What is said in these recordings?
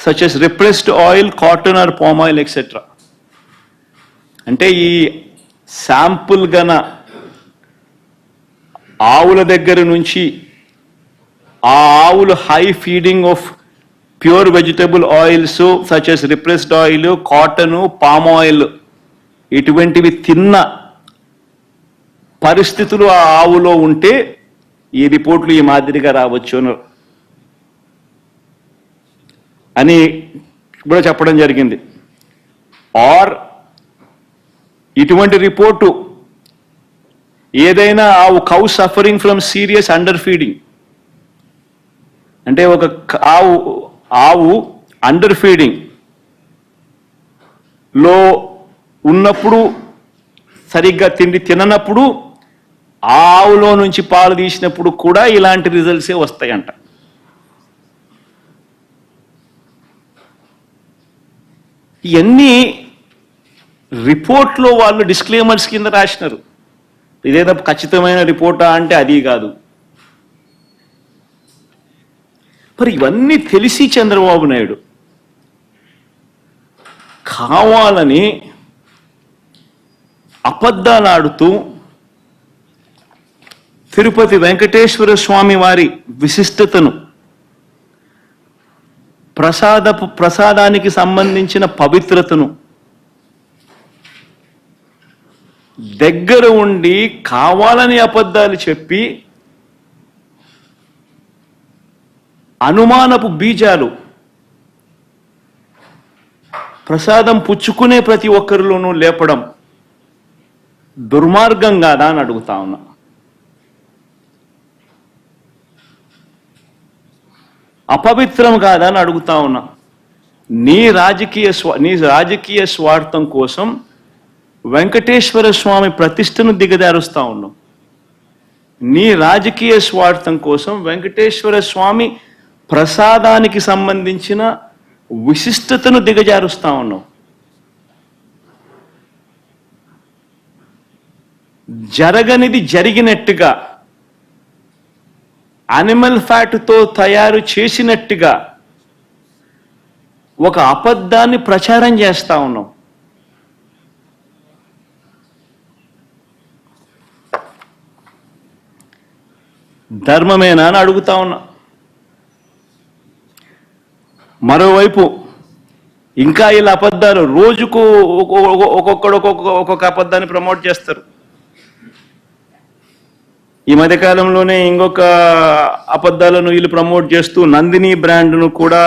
Such as repressed oil cotton or palm oil etcetera అంటే ఈ sample గన ఆవుల దగ్గర నుంచి ఆ ఆవులు high feeding of pure vegetable oils such as repressed oil cotton palm oil ఇటువంటివి తిన్న పరిస్థితులు ఆ ఆవులో ఉంటే ఈ రిపోర్ట్లు ఈ మాదిరిగా రావచ్చు అన్నారు. అని కూడా చెప్పడం జరిగింది. ఆర్ ఇటువంటి రిపోర్టు ఏదైనా ఆవు cow suffering from serious under feeding అంటే ఒక ఆవు ఆవు అండర్ ఫీడింగ్లో ఉన్నప్పుడు సరిగ్గా తిండి తిననప్పుడు ఆ ఆవులో నుంచి పాలు తీసినప్పుడు కూడా ఇలాంటి రిజల్ట్సే వస్తాయంట. ఇవన్నీ రిపోర్ట్లో వాళ్ళు డిస్క్లైమర్స్ కింద రాసినారు. ఇదేదో ఖచ్చితమైన రిపోర్టా అంటే అది కాదు. మరి ఇవన్నీ తెలిసి చంద్రబాబు నాయుడు కావాలని అబద్ధాలాడుతూ తిరుపతి వెంకటేశ్వర స్వామి వారి విశిష్టతను ప్రసాదపు ప్రసాదానికి సంబంధించిన పవిత్రతను దగ్గర ఉండి కావాలని అబద్ధాలు చెప్పి అనుమానపు బీజాలు ప్రసాదం పుచ్చుకునే ప్రతి ఒక్కరిలోనూ లేపడం దుర్మార్గం కాదా అని అడుగుతా ఉన్నా. అపవిత్రం కాదని అడుగుతా ఉన్నా. నీ రాజకీయ స్వా నీ రాజకీయ స్వార్థం కోసం వెంకటేశ్వర స్వామి ప్రతిష్టను దిగదారుస్తా ఉన్నావు. నీ రాజకీయ స్వార్థం కోసం వెంకటేశ్వర స్వామి ప్రసాదానికి సంబంధించిన విశిష్టతను దిగజారుస్తా ఉన్నావు. జరగనిది జరిగినట్టుగా అనిమల్ ఫ్యాట్తో తయారు చేసినట్టుగా ఒక అబద్ధాన్ని ప్రచారం చేస్తా ఉన్నాం. ధర్మమేనా అని అడుగుతా ఉన్నా. మరోవైపు ఇంకా ఇలా అబద్ధాలు రోజుకు ఒక్కొక్కడు ఒక్కొక్క ఒక్కొక్క అబద్ధాన్ని ప్రమోట్ చేస్తారు. ఈ మధ్యకాలంలోనే ఇంకొక అబద్ధాలను వీళ్ళు ప్రమోట్ చేస్తూ నందిని బ్రాండ్ను కూడా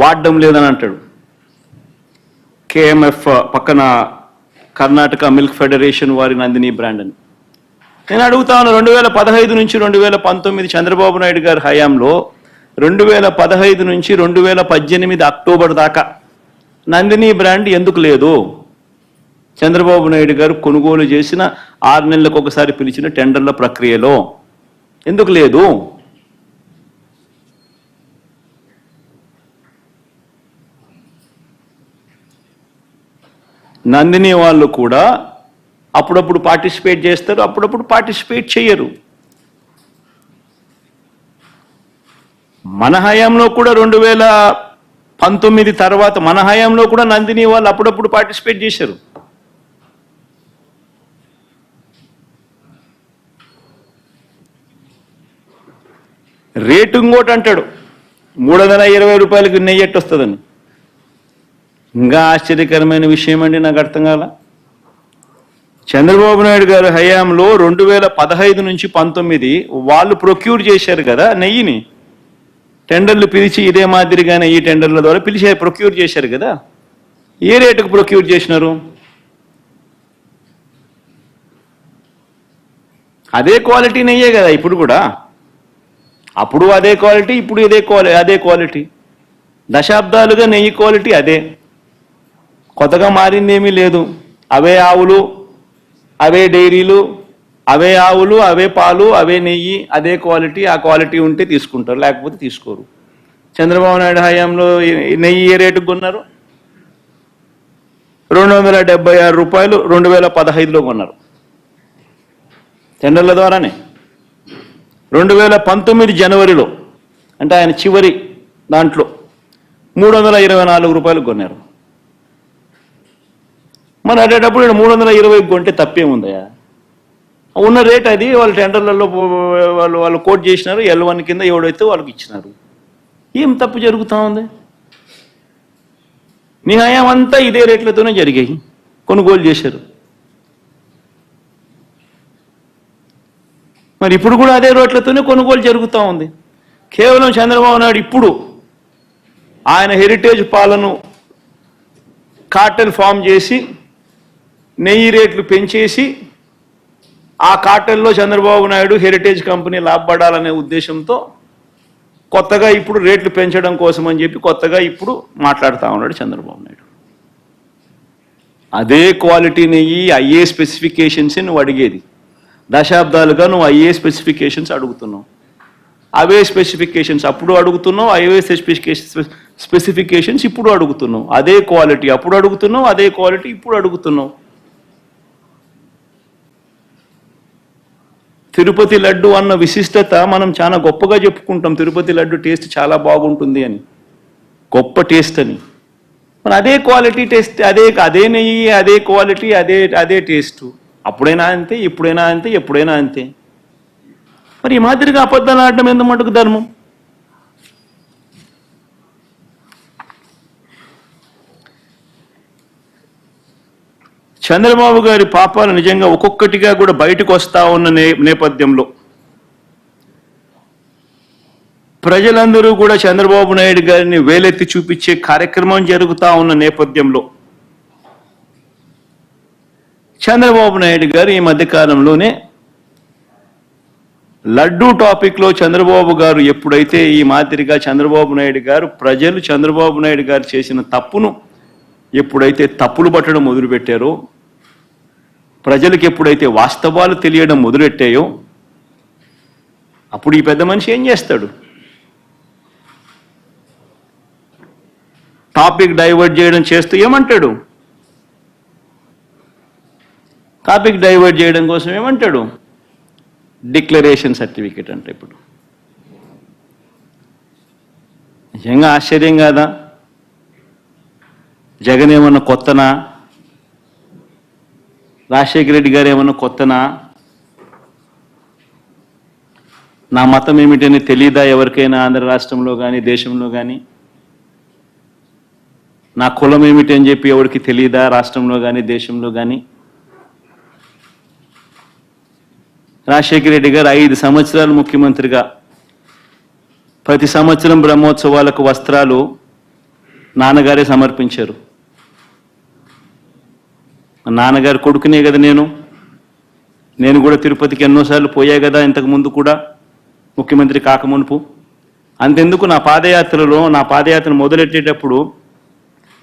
వాడడం లేదని అంటాడు. కేఎంఎఫ్ పక్కన కర్ణాటక మిల్క్ ఫెడరేషన్ వారి నందిని బ్రాండ్ అని నేను అడుగుతాను రెండు వేల పదహైదు నుంచి రెండు వేల పంతొమ్మిది చంద్రబాబు నాయుడు గారి హయాంలో రెండు వేల పదహైదు నుంచి రెండు వేల పద్దెనిమిది అక్టోబర్ దాకా నందిని బ్రాండ్ ఎందుకు లేదు? చంద్రబాబు నాయుడు గారు కొనుగోలు చేసిన ఆరు నెలలకు ఒకసారి పిలిచిన టెండర్ల ప్రక్రియలో. ఎందుకు లేదు? నందిని వాళ్ళు కూడా అప్పుడప్పుడు పార్టిసిపేట్ చేస్తారు అప్పుడప్పుడు పార్టిసిపేట్ చేయరు. మన హయాంలో కూడా రెండు వేల పంతొమ్మిది తర్వాత మన హయాంలో కూడా నందిని వాళ్ళు అప్పుడప్పుడు పార్టిసిపేట్ చేశారు. రేటు ఇంకోటి అంటాడు. మూడు వందల ఇరవై రూపాయలకి నెయ్యి ఎట్టు వస్తుందని ఇంకా ఆశ్చర్యకరమైన విషయం అండి నాకు అర్థం కాల. చంద్రబాబు నాయుడు గారు హయాంలో రెండు వేల పదహైదు నుంచి పంతొమ్మిది వాళ్ళు ప్రొక్యూర్ చేశారు కదా నెయ్యిని. టెండర్లు పిలిచి ఇదే మాదిరిగానే ఈ టెండర్ల ద్వారా పిలిచి ప్రొక్యూర్ చేశారు కదా. ఏ రేటుకు ప్రొక్యూర్ చేసినారు? అదే క్వాలిటీ నెయ్యే కదా ఇప్పుడు కూడా. అప్పుడు అదే క్వాలిటీ ఇప్పుడు ఇదే క్వాలి అదే క్వాలిటీ. దశాబ్దాలుగా నెయ్యి క్వాలిటీ అదే. కొత్తగా మారింది ఏమీ లేదు. అవే ఆవులు అవే డైరీలు అవే ఆవులు అవే పాలు అవే నెయ్యి అదే క్వాలిటీ ఆ క్వాలిటీ ఉంటే తీసుకుంటారు లేకపోతే తీసుకోరు. చంద్రబాబు నాయుడు హయాంలో నెయ్యి ఏ రేటుకు కొన్నారు? రెండు వందల డెబ్బై ఆరు రూపాయలు రెండు వేల పదహైదులో కొన్నారు. టెండర్ల ద్వారానే. రెండు వేల పంతొమ్మిది జనవరిలో అంటే ఆయన చివరి దాంట్లో మూడు వందల ఇరవై నాలుగు రూపాయలు కొన్నారు. మరి అడేటప్పుడు మూడు వందల ఇరవై కొంటే తప్పేముందయా ఉన్న రేట్ అది వాళ్ళు టెండర్లలో వాళ్ళు వాళ్ళు కోట్ చేసినారు ఎల్ వన్ కింద ఎవడైతే వాళ్ళకి ఇచ్చినారు. ఏం తప్పు జరుగుతూ ఉంది? నీ హయాం అంతా ఇదే రేట్లతోనే జరిగాయి కొనుగోలు చేశారు. మరి ఇప్పుడు కూడా అదే రోడ్లతోనే కొనుగోలు జరుగుతూ ఉంది. కేవలం చంద్రబాబు నాయుడు ఇప్పుడు ఆయన హెరిటేజ్ పాలను కార్టెల్ ఫామ్ చేసి నెయ్యి రేట్లు పెంచేసి ఆ కార్టెల్లో చంద్రబాబు నాయుడు హెరిటేజ్ కంపెనీ లాభపడాలనే ఉద్దేశంతో కొత్తగా ఇప్పుడు రేట్లు పెంచడం కోసం అని చెప్పి కొత్తగా ఇప్పుడు మాట్లాడుతూ ఉన్నాడు చంద్రబాబు నాయుడు. అదే క్వాలిటీ నెయ్యి అయ్యే స్పెసిఫికేషన్స్ నువ్వు అడిగేది. దశాబ్దాలుగా నువ్వు అయ్యే స్పెసిఫికేషన్స్ అడుగుతున్నావు. అవే స్పెసిఫికేషన్స్ అప్పుడు అడుగుతున్నావు అవే స్పెసిఫికేషన్ స్పెసిఫికేషన్స్ ఇప్పుడు అడుగుతున్నావు. అదే క్వాలిటీ అప్పుడు అడుగుతున్నావు అదే క్వాలిటీ ఇప్పుడు అడుగుతున్నావు. తిరుపతి లడ్డు అన్న విశిష్టత మనం చాలా గొప్పగా చెప్పుకుంటాం. తిరుపతి లడ్డు టేస్ట్ చాలా బాగుంటుంది అని. గొప్ప టేస్ట్ అని. మన అదే క్వాలిటీ టేస్ట్ అదే అదే నెయ్యి అదే క్వాలిటీ అదే అదే టేస్ట్. అప్పుడైనా అంతే ఇప్పుడైనా అంతే ఎప్పుడైనా అంతే. మరి ఈ మాదిరిగా అబద్ధాలు ఆడడం ఎంత మటుకు ధర్మం? చంద్రబాబు గారి పాపాలు నిజంగా ఒక్కొక్కటిగా కూడా బయటకు వస్తా ఉన్న నే నేపథ్యంలో. ప్రజలందరూ కూడా చంద్రబాబు నాయుడు గారిని వేలెత్తి చూపించే కార్యక్రమం జరుగుతూ ఉన్న నేపథ్యంలో. చంద్రబాబు నాయుడు గారు ఈ మధ్యకాలంలోనే లడ్డూ టాపిక్లో చంద్రబాబు గారు ఎప్పుడైతే ఈ మాదిరిగా చంద్రబాబు నాయుడు గారు ప్రజలు చంద్రబాబు నాయుడు గారు చేసిన తప్పును ఎప్పుడైతే తప్పులు పట్టడం మొదలుపెట్టారో ప్రజలకు ఎప్పుడైతే వాస్తవాలు తెలియడం మొదలెట్టాయో అప్పుడు ఈ పెద్ద మనిషి ఏం చేస్తాడు? టాపిక్ డైవర్ట్ చేయడం చేస్తూ ఏమంటాడు? టాపిక్ డైవర్ట్ చేయడం కోసం ఏమంటాడు? డిక్లరేషన్ సర్టిఫికేట్ అంటే ఇప్పుడు. నిజంగా ఆశ్చర్యం కాదా? జగన్ ఏమన్నా కొత్తనా? రాజశేఖర రెడ్డి గారు ఏమన్నా కొత్తనా? నా మతం ఏమిటని తెలీదా ఎవరికైనా ఆంధ్ర రాష్ట్రంలో కానీ దేశంలో కానీ నా కులం ఏమిటి అని చెప్పి ఎవరికి తెలియదా రాష్ట్రంలో కానీ దేశంలో కానీ రాజశేఖర రెడ్డి గారు ఐదు సంవత్సరాలు ముఖ్యమంత్రిగా. ప్రతి సంవత్సరం బ్రహ్మోత్సవాలకు వస్త్రాలు నాన్నగారే సమర్పించారు. మా నాన్నగారి కొడుకునే కదా నేను. నేను కూడా తిరుపతికి ఎన్నోసార్లు పోయా కదా ఇంతకు ముందు కూడా ముఖ్యమంత్రి కాకమునుపు అంతెందుకు నా పాదయాత్రలో నా పాదయాత్ర మొదలెట్టేటప్పుడు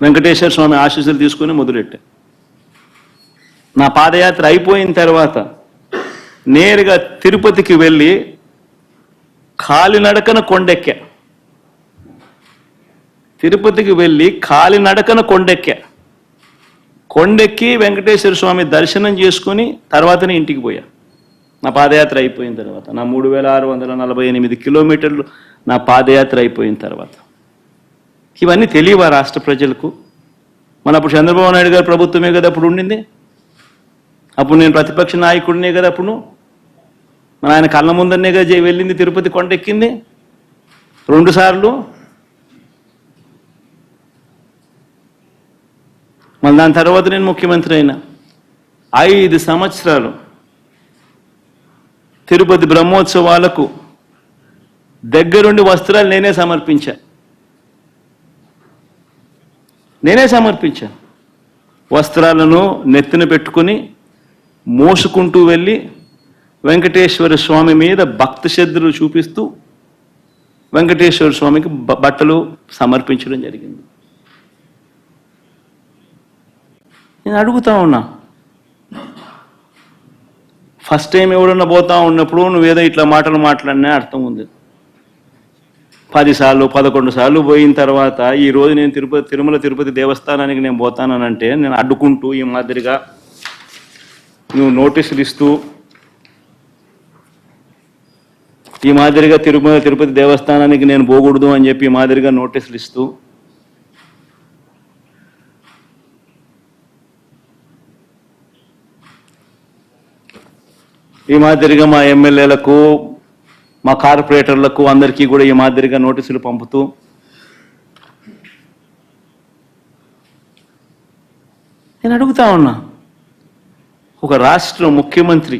వెంకటేశ్వర స్వామి ఆశీస్సులు తీసుకుని మొదలెట్టా. నా పాదయాత్ర అయిపోయిన తర్వాత నేరుగా తిరుపతికి వెళ్ళి కాలినడకన కొండెక్కా. తిరుపతికి వెళ్ళి కాలినడకన కొండెక్కా. కొండెక్కి వెంకటేశ్వర స్వామి దర్శనం చేసుకుని తర్వాతనే ఇంటికి పోయా. నా పాదయాత్ర అయిపోయిన తర్వాత నా మూడు వేల ఆరు వందల నలభై ఎనిమిది కిలోమీటర్లు నా పాదయాత్ర అయిపోయిన తర్వాత. ఇవన్నీ తెలియవా రాష్ట్ర ప్రజలకు? మన అప్పుడు చంద్రబాబు నాయుడు గారు ప్రభుత్వమే కదా అప్పుడు ఉండింది? అప్పుడు నేను ప్రతిపక్ష నాయకుడినే కదా అప్పుడు మన ఆయన కళ్ళ ముందరనే కదా జై- వెళ్ళింది తిరుపతి కొండ ఎక్కింది. రెండుసార్లు మళ్ళీ దాని తర్వాత నేను ముఖ్యమంత్రి అయినా. ఐదు సంవత్సరాలు తిరుపతి బ్రహ్మోత్సవాలకు దగ్గరుండి వస్త్రాలు నేనే సమర్పించా. నేనే సమర్పించా. వస్త్రాలను నెత్తిన పెట్టుకుని మోసుకుంటూ వెళ్ళి వెంకటేశ్వర స్వామి మీద భక్తి శ్రద్ధలు చూపిస్తూ వెంకటేశ్వర స్వామికి బట్టలు సమర్పించడం జరిగింది. నేను అడుగుతా ఉన్నా ఫస్ట్ టైం ఎవడన్నా పోతా ఉన్నప్పుడు నువ్వేదో ఇట్లా మాటలు మాట్లాడినా అర్థం ఉంది. పదిసార్లు పదకొండు సార్లు పోయిన తర్వాత ఈ రోజు నేను తిరుపతి తిరుమల తిరుపతి దేవస్థానానికి నేను పోతానంటే నేను అడ్డుకుంటూ ఈ మాదిరిగా నువ్వు నోటీసులు ఇస్తూ ఈ మాదిరిగా తిరుమల తిరుపతి దేవస్థానానికి నేను పోకూడదు అని చెప్పి మాదిరిగా నోటీసులు ఇస్తూ ఈ మాదిరిగా మా ఎమ్మెల్యేలకు మా కార్పొరేటర్లకు అందరికీ కూడా ఈ మాదిరిగా నోటీసులు పంపుతూ నేను అడుగుతా ఉన్నా ఒక రాష్ట్ర ముఖ్యమంత్రి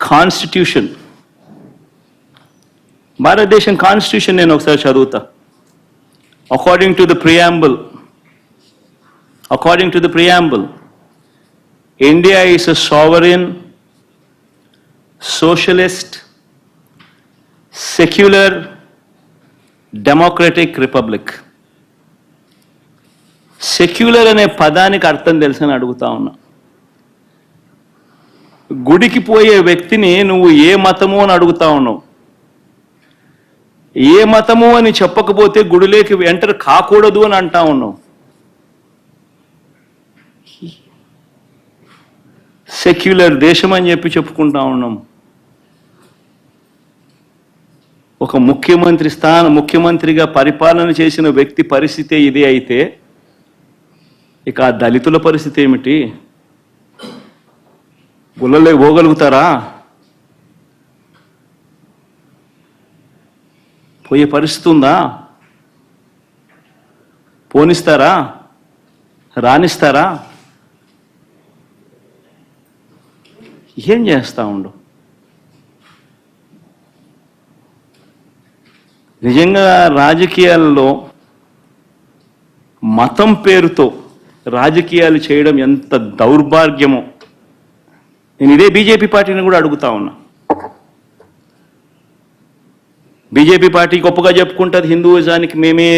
కాన్స్టిట్యూషన్ భారతదేశం కాన్స్టిట్యూషన్ నేను ఒకసారి చదువుతా according to the preamble according to the preamble India is a sovereign socialist secular democratic republic secular అనే పదానికి అర్థం తెలుసని అడుగుతా ఉన్నా గుడికి పోయే వ్యక్తిని నువ్వు ఏ మతము అని అడుగుతా ఉన్నావు? ఏ మతము అని చెప్పకపోతే గుడిలోకి ఎంటర్ కాకూడదు అని అంటా ఉన్నావు? సెక్యులర్ దేశం అని చెప్పి చెప్పుకుంటా ఉన్నాం. ఒక ముఖ్యమంత్రి స్థాన ముఖ్యమంత్రిగా పరిపాలన చేసిన వ్యక్తి పరిస్థితి ఇదే అయితే ఇక ఆ దళితుల పరిస్థితి ఏమిటి? గుళ్ళలోకి పోగలుగుతారా? పోయే పరిస్థితి ఉందా? పోనిస్తారా? రాణిస్తారా ఏం చేస్తా ఉండు? నిజంగా రాజకీయాల్లో మతం పేరుతో రాజకీయాలు చేయడం ఎంత దౌర్భాగ్యమో. నేను ఇదే బీజేపీ పార్టీని కూడా అడుగుతా ఉన్నా. బీజేపీ పార్టీ గొప్పగా చెప్పుకుంటుంది హిందూయిజానికి మేమే